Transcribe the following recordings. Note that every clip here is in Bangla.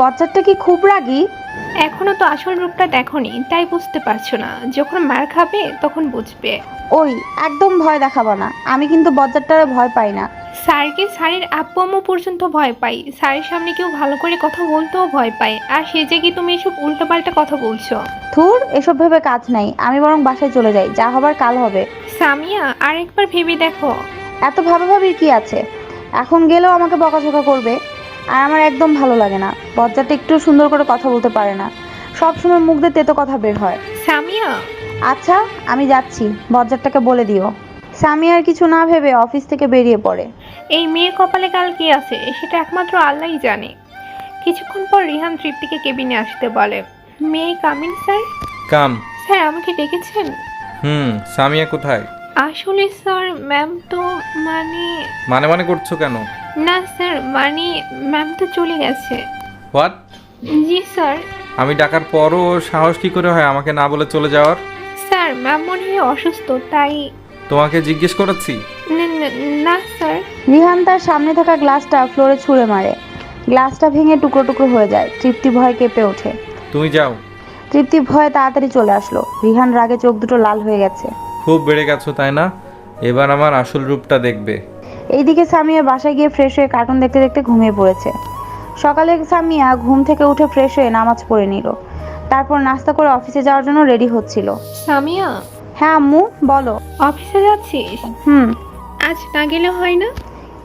বচ্চারটা কি খুব রাগী? এখনও তো আসল রূপটা দেখনি তাই বুঝতে পারছ না। যখন মার খাবে তখন বুঝবে। ওই একদম ভয় দেখাবো না। আমি কিন্তু বজ্জারটারে ভয় পাই না। স্যারকে স্যারের আব্বু আম্মু পর্যন্ত ভয় পাই। স্যারের সামনে কেউ ভালো করে কথা বলতেও ভয় পায়। আর সে যে কি তুমি এসব উল্টোপাল্টা কথা বলছো? থুর এসব ভেবে কাজ নাই। আমি বরং বাসায় চলে যাই। যা হবার কাল হবে। সামিয়া আরেকবার ভেবে দেখো। এত ভাবাভাবির কি আছে? এখন গেলেও আমাকে বকাঝকা করবে। আর আমার একদম ভালো লাগে না। বজ্জারটা একটু সুন্দর করে কথা বলতে পারে না। সব সময় মুখ দিয়ে তেতো কথা বের হয়। সামিয়া? আচ্ছা আমি যাচ্ছি। বজ্জারটাকে বলে দিও। স্বামী আর কিছু না ভেবে অফিস থেকে বেরিয়ে পড়ে। এই মেয়ের কপালে কাল কি আছে? সেটা একমাত্র আল্লাহই জানে। কিছুক্ষণ পর রিহান তৃপ্তিকে কেবিনে আসতে বলে। মেয়ে কামিন স্যার? কাম। স্যার আমাকে ডেকেছেন? হুম সামিয়া কোথায়? আসলে স্যার ম্যাম তো মানে মানে মানে করছ কেন? না স্যার মানে ম্যাম তো চলে গেছে। হোয়াট জি স্যার। আমি ডাকার পরও ওর সাহস কি করে হয় আমাকে না বলে চলে যাওয়ার? স্যার ম্যাম মনে হয় অসুস্থ তাই তোমাকে জিজ্ঞেস করেছি। না- না- না স্যার। রিহান তার সামনে থাকা গ্লাসটা ফ্লোরে ছুঁড়ে মারে। গ্লাসটা ভেঙে টুকরো টুকরো হয়ে যায়। তৃপ্তি ভয় কেঁপে ওঠে। তুমি যাও। তৃপ্তি ভয়ে তাড়াতাড়ি চলে আসলো। রিহান রাগে চোখ দুটো লাল হয়ে গেছে। খুব বেড়ে গেছো তাই না? এবার আমার আসল রূপটা দেখবে। এইদিকে সামিয়া বাসায় গিয়ে ফ্রেশ হয়ে কার্টুন দেখতে দেখতে ঘুমিয়ে পড়েছে। সকালে সামিয়া ঘুম থেকে উঠে ফ্রেশ হয়ে নামাজ পড়ে নিল। তারপর নাস্তা করে অফিসে যাওয়ার জন্য রেডি হচ্ছিল। সামিয়া? হ্যাঁ আম্মু বলো। অফিসে যাচ্ছিস? হুম। আজ না গেলে হয় না?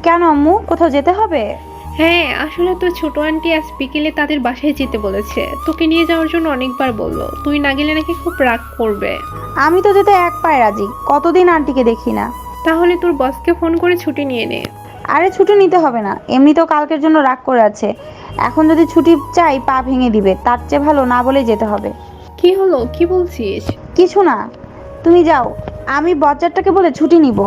কেন আম্মু কোথাও যেতে হবে? হ্যাঁ আসলে তো ছোট আন্টি আজ বিকেলে তাদের বাসায় যেতে বলেছে। তোকে নিয়ে যাওয়ার জন্য অনেকবার বলল। তুই না গেলে নাকি খুব রাগ করবে। আমি তো যেতে এক পায়ে রাজি। কতদিন আন্টিকে দেখি না? তাহলে তোর বসকে ফোন করে ছুটি নিয়ে নে। আরে ছুটি নিতে হবে না এমনিতেও কালকের জন্য রাগ করে আছে। এখন যদি ছুটি চাই পা ভেঙে দিবে তার চেয়ে ভালো না বলেই যেতে হবে। কি হলো? কি বলছিস? কিছু না তুমি যাও আমি বজ্জারটাকে বলে ছুটি নিব।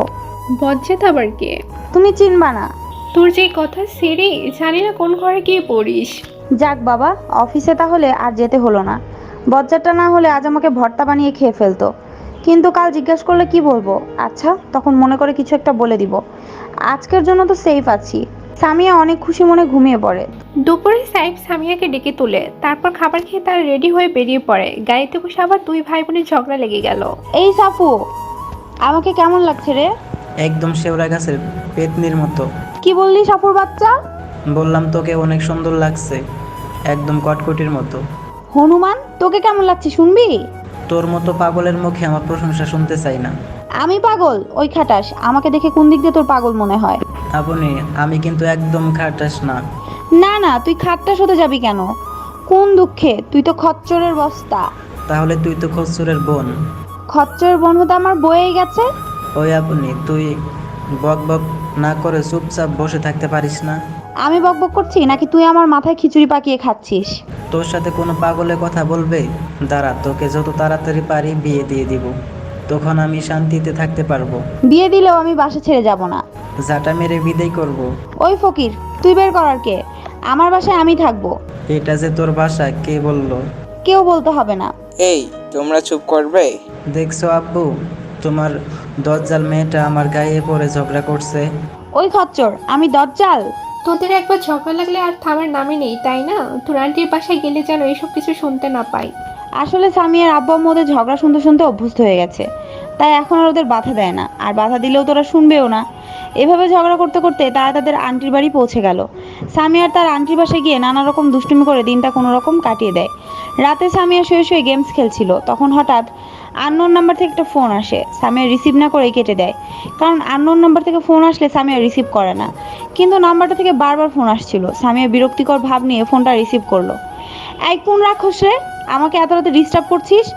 বজ্জাত আবার কে? তুমি চিনবা না। তোর যে কথা সেরে জানি না কোন ঘরে গিয়ে পড়িস। যাক বাবা অফিসে তাহলে আর যেতে হলো না। বজ্জারটা না হলে আজ আমাকে ভর্তা বানিয়ে খেয়ে ফেলতো। কিন্তু কাল জিজ্ঞাসা করলে কি বলব? আচ্ছা তখন মনে করে কিছু একটা বলে দিব। আজকের জন্য তো সেফ আছি। সামিয়া অনেক খুশি মনে ঘুমিয়ে পড়ে। দুপুরে সাইফ সামিয়াকে ডেকে তুলে তারপর খাবার খেয়ে তারা রেডি হয়ে বেরিয়ে পড়ে। গাড়িতে বসে আবার দুই ভাই বোনের ঝগড়া লেগে গেল। এই সাফু আমাকে কেমন লাগছে রে? একদম শেওড়া গাছের পেতনির মতো। কি বললি সাফুর বাচ্চা? বললাম তোকে অনেক সুন্দর লাগছে। একদম কটকটির মতো। হনুমান তোকে কেমন লাগছে শুনবি? তোর মতো পাগলের মুখে আমার প্রশংসা শুনতে চাই না। আমি পাগল? ওই খাটাস। আমাকে দেখে কোন দিক দিয়ে তোর পাগল মনে হয়? আপনি আমি কিন্তু একদম খাটাস না। না না তুই খাট্টাস হতে যাবি কেন? কোন দুঃখে? তুই তো খচ্চরের বস্তা। তাহলে তুই তো খসুরের বোন। খচ্চরের বোন হতে আমার বয়েই গেছে? ওই আপনি তুই বক বক না করে চুপচাপ বসে থাকতে পারিস না। আমি বকবক করছি নাকি তুই আমার মাথায় খিচুড়ি পাকিয়ে খাচ্ছিস? তোর সাথে কোনো পাগলে কথা বলবে? দাঁড়া তোকে যত তাড়াতাড়ি পারি বিয়ে দিয়ে দিব। তখন আমি শান্তিতে থাকতে পারব। বিয়ে দিলেও আমি বাসা ছেড়ে যাব না। জাটা মেরে বিদায় করব। ওই ফকির তুই বের করার কে? আমার বাসায় আমি থাকব। এটা যে তোর বাসা কে বলল? কেউ বলতে হবে না। এই তোমরা চুপ করবে? দেখছ আব্বু তোমার দজ্জাল মেয়েটা আমার গায়ে পড়ে ঝগড়া করছে। ওই খচ্চর আমি দজ্জাল? তোদের একবার ঝগড়া লাগলে আর থামার নামে নেই, তাই না? তোর আন্টির বাসায় গেলে যেন এইসব কিছু শুনতে না পাই। আসলে সামিয়ার আব্বা আম্মু ওদের ঝগড়া শুনতে শুনতে অভ্যস্ত হয়ে গেছে। তাই এখন আর ওদের বাধা দেয় না। আর বাধা দিলেও তোরা শুনবেও না। এভাবে ঝগড়া করতে করতে তারা তাদের আন্টির বাড়ি পৌঁছে গেল। স্বামী আর তার আন্টির বাসায় গিয়ে নানা রকম দুষ্টুমি করে দিনটা কোনো রকম কাটিয়ে দেয়। রাতে স্বামী আর শুয়ে শুয়ে গেমস খেলছিল। তখন হঠাৎ আননোন নাম্বার থেকে একটা ফোন আসে। সামিয়া রিসিভ না করে কেটে দেয়। কারণ আননোন নাম্বার থেকে ফোন আসলে সামিয়া রিসিভ করে না। কিন্তু নাম্বারটা থেকে বারবার ফোন আসছিল। সামিয়া বিরক্তিকর ভাব নিয়ে ফোনটা রিসিভ করল। এই, কোন রাক্ষস রে? আমাকে এত রাতে ডিস্টার্ব করছিস?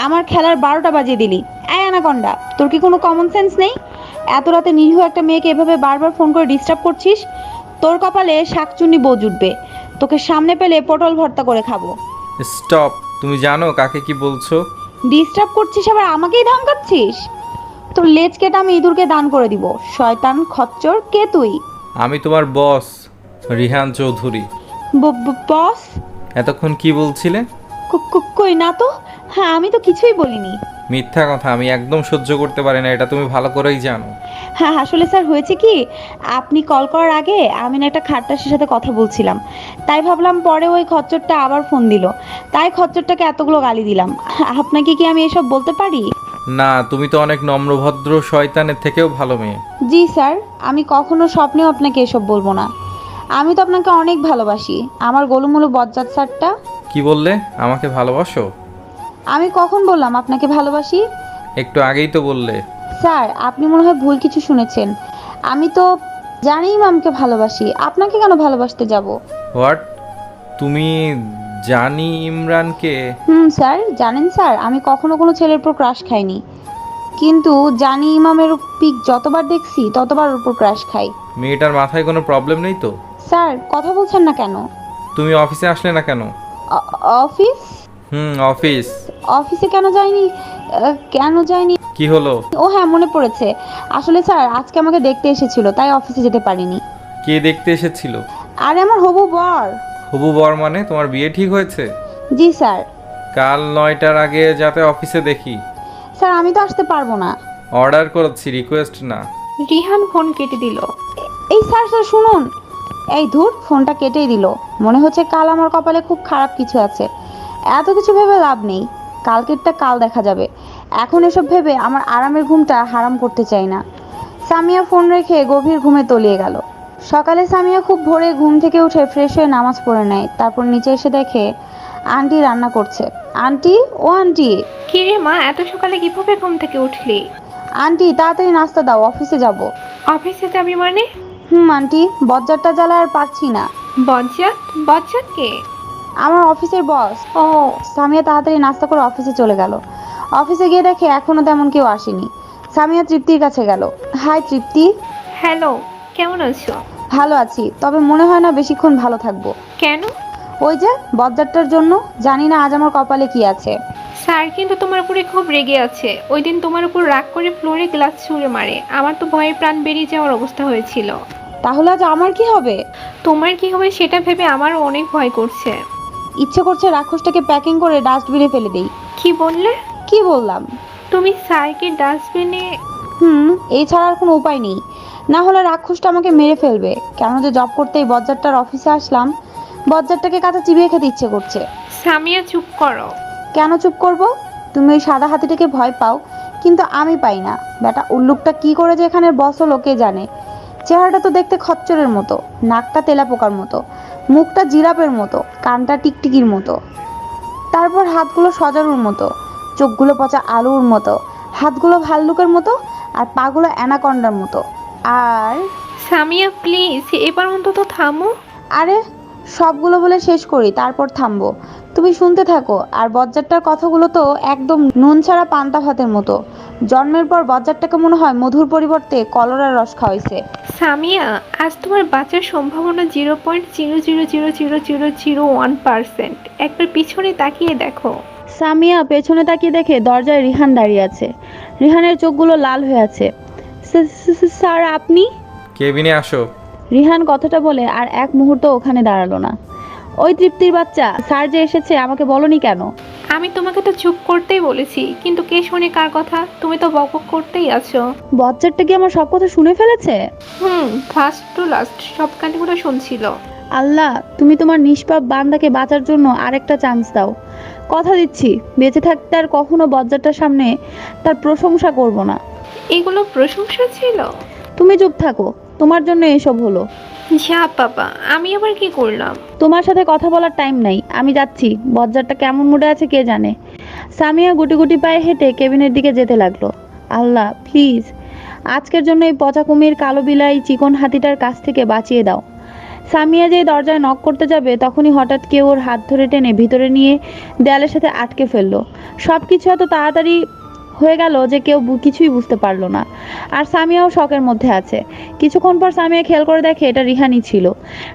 আমার খেলার বারোটা বাজিয়ে দিলি। এই, অ্যানাকন্ডা, তোর কি কোনো কমন সেন্স নেই? এত রাতে নিরীহ একটা মেয়েকে এভাবে বারবার ফোন করে ডিস্টার্ব করছিস? তোর কপালে শাকচুন্নি বউ জুটবে। তোকে সামনে পেলে পটল ভর্তা করে খাব। স্টপ তুমি জানো কাকে কি বলছো? ডিস্টার্ব করছিস আবার আমাকেই ধমকাচ্ছিস? তোর লেজ কেটে আমি ইঁদুরকে দান করে দিব। শয়তান খচ্চর কে তুই? আমি তোমার বস রিহান চৌধুরী। ব- ব- বস এতক্ষণ কি বলছিলে? কো- কো- কই না তো? হ্যাঁ আমি তো কিছুই বলিনি। মিথ্যা কথা আমি একদম সহ্য করতে পারি না এটা তুমি ভালো করেই জানো। হ্যাঁ আসলে স্যার হয়েছে কি? আপনি কল করার আগে আমি না একটা খাট্টাসের সাথে কথা বলছিলাম। তাই ভাবলাম পরে ওই খচ্চরটা আবার ফোন দিল। তাই খচ্চরটাকে এতগুলো গালি দিলাম। আপনাকে কি আমি এসব বলতে পারি? না তুমি তো অনেক নম্রভদ্র শয়তানের থেকেও ভালো মেয়ে। জি স্যার আমি কখনো স্বপ্নেও আপনাকে এসব বলব না। আমি তো আপনাকে অনেক ভালোবাসি। আমার গোলুমুলু বজ্জাত স্যারটা। কি বললে? আমাকে ভালোবাসো? আমি কখন বললাম আপনাকে ভালোবাসি? একটু আগেই তো বললে। স্যার আপনি মনে হয় ভুল কিছু শুনেছেন। আমি তো জানি ইমামকে ভালোবাসি। আপনাকে কেন ভালোবাসতে যাব? হোয়াট? তুমি জানি ইমরানকে। হুম স্যার জানেন স্যার আমি কখনো কোনো ছেলের উপর ক্রাশ খাইনি। কিন্তু জানি ইমামের পিক যতবার দেখছি ততবার ওর উপর ক্রাশ খাই। মেয়েটার মাথায় কোনো প্রবলেম নেই তো? স্যার কথা বলছেন না কেন? তুমি অফিসে আসলে না কেন? অ- অফিস? হুম অফিস। অফিসে কেন যাইনি? আহ, কেন যাইনি? কি হলো? ও হ্যাঁ মনে পড়েছে। আসলে স্যার আজকে আমাকে দেখতে এসেছিল তাই অফিসে যেতে পারিনি। কে দেখতে এসেছিল? আরে আমার হবু বর। হবু বর মানে তোমার বিয়ে ঠিক হয়েছে? জি স্যার। কাল নয়টার আগে যাতে অফিসে দেখি। স্যার আমি তো আসতে পারব না। অর্ডার করেছি রিকোয়েস্ট না। রিহান ফোন কেটে দিল। এই স্যার স্যার শুনুন। এই ধুর ফোনটা কেটেই দিল। মনে হচ্ছে কাল আমার কপালে খুব খারাপ কিছু আছে। এত কিছু ভেবে লাভ নেই। কালকেরটা কাল দেখা যাবে। এখন এসব ভেবে আমার আরামের ঘুমটা হারাম করতে চাই না। সামিয়া ফোন রেখে গভীর ঘুমে তলিয়ে গেল। সকালে সামিয়া খুব ভোরে ঘুম থেকে উঠে ফ্রেশ হয়ে নামাজ পড়ে নেয়। তারপর নিচে এসে দেখে আন্টি রান্না করছে। আন্টি ও আন্টি। কি রে মা এত সকালে কীভাবে ঘুম থেকে উঠলি? আন্টি তাড়াতাড়ি নাস্তা দাও অফিসে যাব। অফিসে যাবি মানে? হুম আন্টি বজ্জারটা জ্বালা আর পারছি না। বজ্জাত? বজ্জাত কে? আমার অফিসের বস। ও। সামিয়া তাড়াতাড়ি নাস্তা করে অফিসে চলে গেল। অফিসে গিয়ে দেখে এখনও তেমন কেউ আসেনি। সামিয়া তৃপ্তির কাছে গেল। হাই তৃপ্তি। হ্যালো। কেমন আছো? ভালো আছি তবে মনে হয় না বেশিক্ষণ ভালো থাকব। কেন? ওই যে বজ্জারটার জন্য জানি না আজ আমার কপালে কি আছে। স্যার কিন্তু তোমার উপরে খুব রেগে আছে। ওই দিন তোমার উপর রাগ করে ফ্লোরে গ্লাস ছুঁড়ে মারে। আমার তো ভয়ে প্রাণ বেরিয়ে যাওয়ার অবস্থা হয়েছিল। তাহলে আজ আমার কি হবে? তোমার কি হবে সেটা ভেবে আমারও অনেক ভয় করছে। ইচ্ছে করছে রাক্ষসটাকে প্যাকিং করে ডাস্টবিনে ফেলে দেই। কি বললে? কি বললাম? তুমি স্যারকে ডাস্টবিনে হুম এই ছাড়া আর কোনো উপায় নেই। না হলে রাক্ষসটা আমাকে মেরে ফেলবে। কেন যে জব করতে এই বজ্জারটার অফিসে আসলাম বজ্জারটাকে কাঁচা চিবিয়ে খেতে ইচ্ছে করছে। সামিয়া চুপ করো। কেন চুপ করব? তুমি ওই সাদা হাতিটাকে ভয় পাও কিন্তু আমি পাই না। বেটা উল্লুকটা কি করে যে এখানের বস হলো কে জানে? চেহারাটা তো দেখতে খচ্চরের মতো নাকটা তেলাপোকার মতো মুখটা জিরাপের মতো কানটা টিকটিকির মতো। তারপর হাতগুলো সজারুর মতো চোখগুলো পচা আলুর মতো হাতগুলো ভাল্লুকের মতো আর পাগুলো অ্যানাকন্ডার মতো। আর? সামিয়া প্লিজ এবার অন্তত থামো। আরে সবগুলো বলে শেষ করি তারপর থামবো। তুমি শুনতে থাকো আর বজ্জারটার কথাগুলো তো একদম নুন ছাড়া পান্তা ভাতের মতো। জন্মের পর বজ্জারটাকে মনে হয় মধুর পরিবর্তে কলরার রস খাওয়াইছে। সামিয়া আজ তোমার বাঁচার সম্ভাবনা zero point zero zero zero zero zero zero one percent. একবার পিছনে তাকিয়ে দেখো। সামিয়া পেছনে তাকিয়ে দেখে দরজায় রিহান দাঁড়িয়ে আছে। রিহানের চোখগুলো লাল হয়ে আছে। "স্যার, আপনি? কেবিনে আসো। রিহান কথাটা বলে আর এক মুহূর্ত ওখানে দাঁড়াল না। ওই তৃপ্তির বাচ্চা স্যার যে এসেছে আমাকে বলনি কেন? আমি তোমাকে তো চুপ করতেই বলেছি কিন্তু কে শোনে কার কথা? তুমি তো বকবক করতেই আছো। বজ্জারটা কি আমার সব কথা শুনে ফেলেছে? হুম ফার্স্ট টু লাস্ট সব কান্ডিগুলো শুনছিল। আল্লাহ তুমি তোমার নিষ্পাপ বান্দাকে বাঁচার জন্য আরেকটা চান্স দাও। কথা দিচ্ছি বেঁচে থাকতে আর কখনো বজ্জারটার সামনে তার প্রশংসা করব না। এগুলো প্রশংসা ছিল? তুমি চুপ থাকো তোমার জন্য এসব হলো। যা বাবা আমি আবার কি করলাম? তোমার সাথে কথা বলার টাইম নাই আমি যাচ্ছি বজ্জারটা কেমন মুডে আছে কে জানে। সামিয়া গুটি গুটি পায়ে হেঁটে কেবিনের দিকে যেতে লাগল। আল্লাহ প্লিজ আজকের জন্য এই পচা কুমির কালো বিলাই চিকন হাতিটার কাছ থেকে বাঁচিয়ে দাও। সামিয়া যে দরজায় নক করতে যাবে তখনই হঠাৎ কেউ ওর হাত ধরে টেনে ভিতরে নিয়ে দেয়ালের সাথে আটকে ফেলল। সব কিছু এত তাড়াতাড়ি হয়ে গেল যে কেউ কিছুই বুঝতে পারল না। আর সামিয়াও শখের মধ্যে আছে। কিছুক্ষণ পর সামিয়া খেয়াল করে দেখে এটা রিহানই ছিল।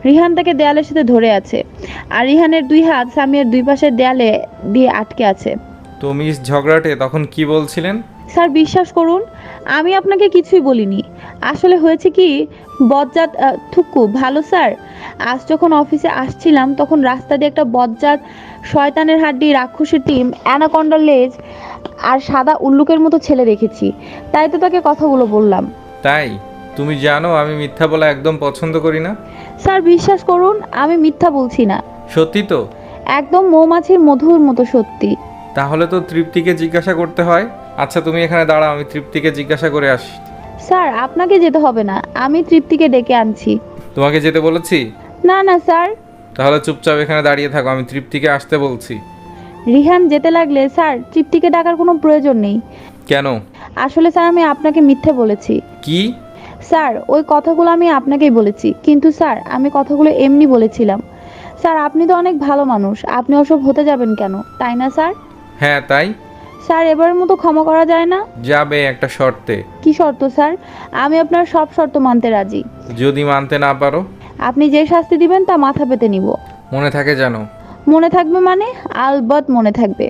রিহান তাকে দেয়ালের সাথে ধরে আছে। আর রিহানের দুই হাত সামিয়ার দুই পাশের দেয়ালে দিয়ে আটকে আছে। তো মিস ঝগড়াটে তখন কি বলছিলেন? স্যার বিশ্বাস করুন আমি আপনাকে কিছুই বলিনি। আসলে হয়েছে কি বজ্জাত থুকু ভালো স্যার। আজ যখন অফিসে আসছিলাম তখন রাস্তা দিয়ে একটা বজ্জাত শয়তানের হাড্ডি রাক্ষসের টিম অ্যানাকন্ডার লেজ আর সাদা উল্লুকের মতো ছেলে রেখেছি তাই তো তাকে কথাগুলো বললাম। তাই? তুমি জানো আমি মিথ্যা বলা একদম পছন্দ করি না? স্যার বিশ্বাস করুন আমি মিথ্যা বলছি না। সত্যি তো? একদম মৌমাছির মধুর মতো সত্যি। তাহলে তো তৃপ্তিকে জিজ্ঞাসা করতে হয়। আচ্ছা তুমি এখানে দাঁড়াও আমি তৃপ্তিকে জিজ্ঞাসা করে আসি। স্যার আপনাকে যেতে হবে না আমি তৃপ্তিকে ডেকে আনছি। তোমাকে যেতে বলেছি? না না স্যার। তাহলে চুপচাপ এখানে দাঁড়িয়ে থাকো আমি তৃপ্তিকে আসতে বলছি। রিহান যেতে লাগলে স্যার তৃপ্তিকে ডাকার কোনো প্রয়োজন নেই। কেন? আসলে স্যার আমি আপনাকে মিথ্যে বলেছি। কি? স্যার ওই কথাগুলো আমি আপনাকেই বলেছি। কিন্তু স্যার আমি কথাগুলো এমনি বলেছিলাম। স্যার আপনি তো অনেক ভালো মানুষ। আপনি ওসব হতে যাবেন কেন? তাই না স্যার? হ্যাঁ তাই। স্যার এবারের মতো ক্ষমা করা যায় না? যাবে একটা শর্তে। কি শর্ত স্যার? আমি আপনার সব শর্ত মানতে রাজি। যদি মানতে না পারো? আপনি যে শাস্তি দিবেন তা মাথা পেতে নিব। মনে থাকে জানো মনে থাকবে মানে? আলবত মনে থাকবে।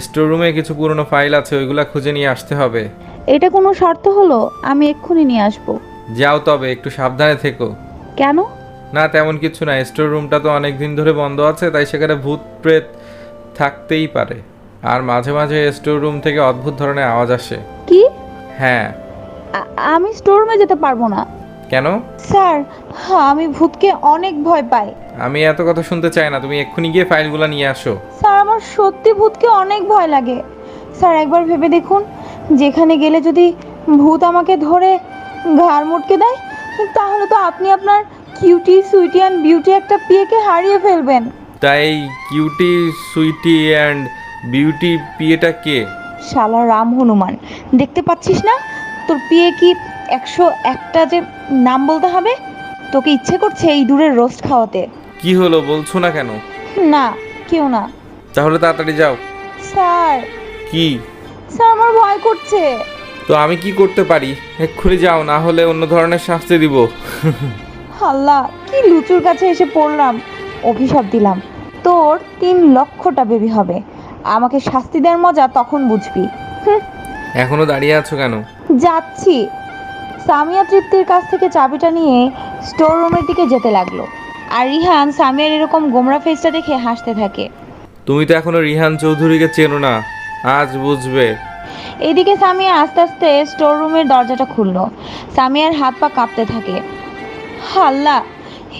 স্টোর রুমে কিছু পুরনো ফাইল আছে ওইগুলা খুঁজে নিয়ে আসতে হবে। এটা কোনো শর্ত হলো? আমি এক্ষুনি নিয়ে আসব। যাও তবে একটু সাবধানে থেকো। কেন? না তেমন কিছু না স্টোর রুমটা তো অনেক দিন ধরে বন্ধ আছে তাই সেখানে ভূত প্রেত থাকতেই পারে। আর মাঝে মাঝে স্টোর রুম থেকে অদ্ভুত ধরনের আওয়াজ আসে। কি? হ্যাঁ। আ- আমি স্টোর রুমে যেতে পারব না। কেন? স্যার হ্যাঁ, আমি ভূতকে অনেক ভয় পাই। আমি এত কথা শুনতে চাই না তুমি এক্ষুনি গিয়ে ফাইলগুলো নিয়ে আসো। স্যার আমার সত্যি ভূতকে অনেক ভয় লাগে। স্যার একবার ভেবে দেখুন যেখানে গেলে যদি ভূত আমাকে ধরে ঘাড় মুটকে দেয় তাহলে তো আপনি আপনার কিউটি সুইটি অ্যান্ড বিউটি একটা পিয়েকে হারিয়ে ফেলবেন। তাই কিউটি সুইটি অ্যান্ড বিউটি পিএটা কে? শালা রাম হনুমান দেখতে পাচ্ছিস না? তোর পিয়ে কি একশো একটা যে নাম বলতে হবে তোকে ইচ্ছে করছে এই দূরের রোস্ট খাওয়াতে। কি হলো বলছো না কেন? না কেউ না। তাহলে তাড়াতাড়ি যাও। স্যার। কি? স্যার আমার ভয় করছে। তো আমি কি করতে পারি? এক্ষুনি যাও না হলে অন্য ধরনের শাস্তি দিব। আল্লাহ কি লুচুর কাছে এসে পড়লাম। অভিশাপ দিলাম। তোর তিন লক্ষটা বেবি হবে। আমাকে শাস্তি দেওয়ার মজা তখন বুঝবি। এখনও দাঁড়িয়ে আছো কেন? যাচ্ছি। সামিয়া তৃপ্তির কাছ থেকে চাবিটা নিয়ে স্টোর রুমের দিকে যেতে লাগল। আর রিহান সামিয়ার এরকম গোমরা ফেসটা দেখে হাসতে থাকে। তুমি তো এখনও রিহান চৌধুরীকে চেনো না আজ বুঝবে। এদিকে সামিয়া আস্তে আস্তে স্টোর রুমের দরজাটা খুললো। সামিয়ার হাত পা কাঁপতে থাকে। হাল্লা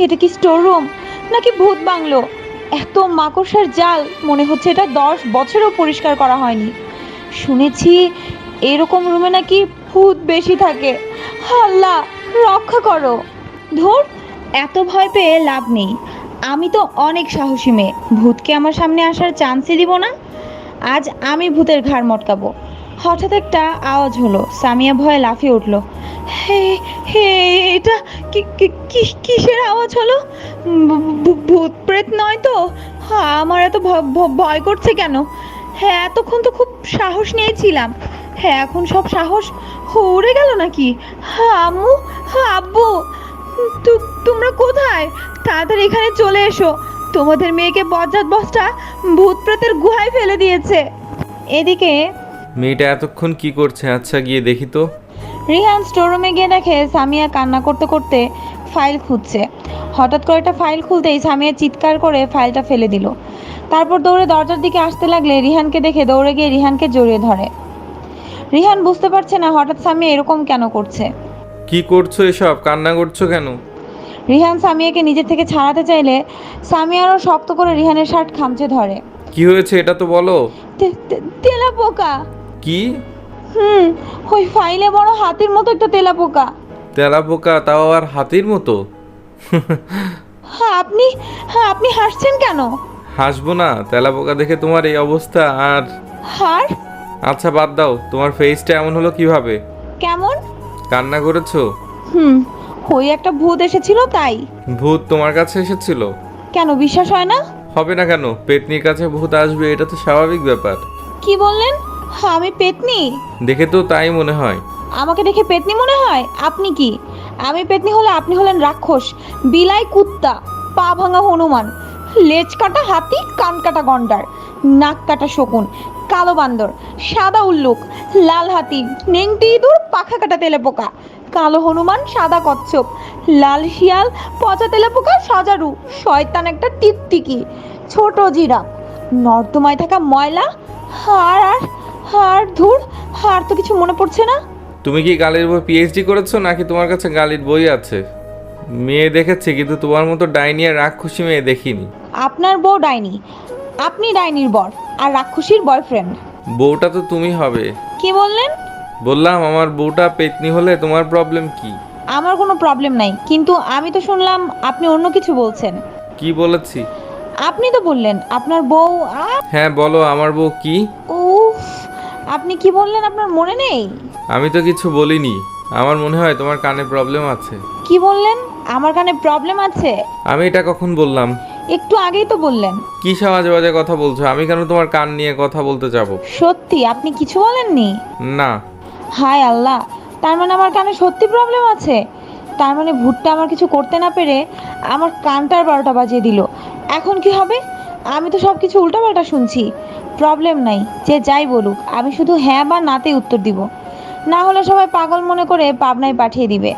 এটা কি স্টোর রুম নাকি ভূত বাংলো? এত মাকড়সার জাল মনে হচ্ছে এটা দশ বছরও পরিষ্কার করা হয়নি। শুনেছি এরকম রুমে নাকি ভূত বেশি থাকে। হাল্লা, রক্ষা করো। ধর, এত ভয় পেয়ে লাভ নেই। আমি তো অনেক সাহসী মেয়ে। ভূতকে আমার সামনে আসার চান্সই দিব না? আজ আমি ভূতের ঘাড় মটকাবো। হঠাৎ একটা আওয়াজ হলো। সামিয়া ভয়ে লাফিয়ে উঠল। হে হে, এটা কিসের আওয়াজ হলো? ভূত প্রেত নয় তো? আমার এত ভয় করছে কেন? হ্যাঁ এতক্ষণ তো খুব সাহস নিয়েছিলাম। হ্যাঁ এখন সব সাহস উড়ে গেল নাকি? হ্যাঁ আম্মু হ্যাঁ আব্বু। তোমরা কোথায়? তাড়াতাড়ি এখানে চলে এসো। তোমাদের মেয়েকে বজ্জাত বসটা ভূত প্রেতের গুহায় ফেলে দিয়েছে। এদিকে মেয়েটা এতক্ষণ কি করছে? আচ্ছা গিয়ে দেখি তো। রিহান স্টোররুমে গিয়ে দেখে সামিয়া কান্না করতে করতে ফাইল খুঁজছে। হঠাৎ করে একটা ফাইল খুলতেই সামিয়া চিৎকার করে ফাইলটা ফেলে দিল। তারপর দৌড়ে দরজার দিকে আসতে লাগলে রিহানকে দেখে দৌড়ে গিয়ে রিহানকে জড়িয়ে ধরে। রিহান বুঝতে পারছে না হঠাৎ সামিয়া এরকম কেন করছে। কি করছ এসব? কান্না করছ কেন? রিহান সামিয়াকে নিজের থেকে ছাড়াতে চাইলে সামিয়া আরও শক্ত করে রিহানের শার্ট খামচে ধরে। কি হয়েছে এটা তো বলো। তে- পোকা। কি? হুম ওই ফাইলে বড় হাতির মতো একটা তেলা পোকা। তেলা পোকা তাও আর হাতির মতো? হ্যাঁ আপনি হ্যাঁ আপনি হাসছেন কেন? হাসবো না তেলা পোকা দেখে তোমার এই অবস্থা আর হার? আচ্ছা বাদ দাও। তোমার ফেসটা এমন হলো কীভাবে? কেমন? কান্না করেছ? হুম ওই একটা ভূত এসেছিল তাই। ভূত তোমার কাছে এসেছিল? কেন বিশ্বাস হয় না? হবে না কেন? পেতনির কাছে ভূত আসবে এটা তো স্বাভাবিক ব্যাপার। কি বললেন? হ্যাঁ, আমি পেতনি। দেখে তো তাই মনে হয়। আমাকে দেখে পেতনি মনে হয়? আপনি কি? আমি পেতনি হলে আপনি হলেন রাক্ষস বিলাই কুত্তা পা ভাঙা হনুমান লেজ কাটা হাতি কান কাটা গন্ডার। নাক কাটা শকুন কালো বান্দর সাদা উল্লুক লাল হাতি নেংটি ইঁদুর পাখা কাটা তেলে পোকা কালো হনুমান সাদা কচ্ছপ লাল শিয়াল পচা তেলে পোকা সজারু শয়তান একটা টিকটিকি ছোট জিরাফ নর্দমায় থাকা ময়লা আর আর আর ধুর আর তো কিছু মনে পড়ছে না। তুমি কি গালির বই পিএইচডি করেছ নাকি তোমার কাছে গালির বই আছে? মেয়ে দেখেছি কিন্তু তোমার মতো ডাইনি আর রাক্ষসী মেয়ে দেখিনি। আপনার বউ ডাইনি আপনি ডাইনির বর আর রাক্ষসীর বয়ফ্রেন্ড। বউটা তো তুমি হবে। কি বললেন? বললাম আমার বউটা পেতনি হলে তোমার প্রবলেম কি? আমার কোনো প্রবলেম নাই কিন্তু আমি তো শুনলাম আপনি অন্য কিছু বলছেন। কি বলেছি? আপনি তো বললেন আপনার বউ আ হ্যাঁ বলো আমার বউ কি? উফ আপনি কি বললেন আপনার মনে নেই? আমি তো কিছু বলিনি। আমার মনে হয় তোমার কানে প্রবলেম আছে। কি বললেন? আমার কানে প্রবলেম আছে। আমি এটা কখন বললাম? একটু আগেই তো বললেন। কি সমাজে বাজে কথা বলছো? আমি কেন তোমার কান নিয়ে কথা বলতে যাব? সত্যি আপনি কিছু বলেননি? না। হায় আল্লাহ তার মানে আমার কানে সত্যি প্রবলেম আছে? তার মানে ভুট্টা আমার কিছু করতে না পেরে আমার কানটার বারোটা বাজিয়ে দিল। এখন কি হবে? আমি তো সব কিছু উল্টাপাল্টা শুনছি। প্রবলেম নাই যে যাই বলুক আমি শুধু হ্যাঁ বা নাতে উত্তর দিব। না হলে সবাই পাগল মনে করে পাবনায় পাঠিয়ে দিবে।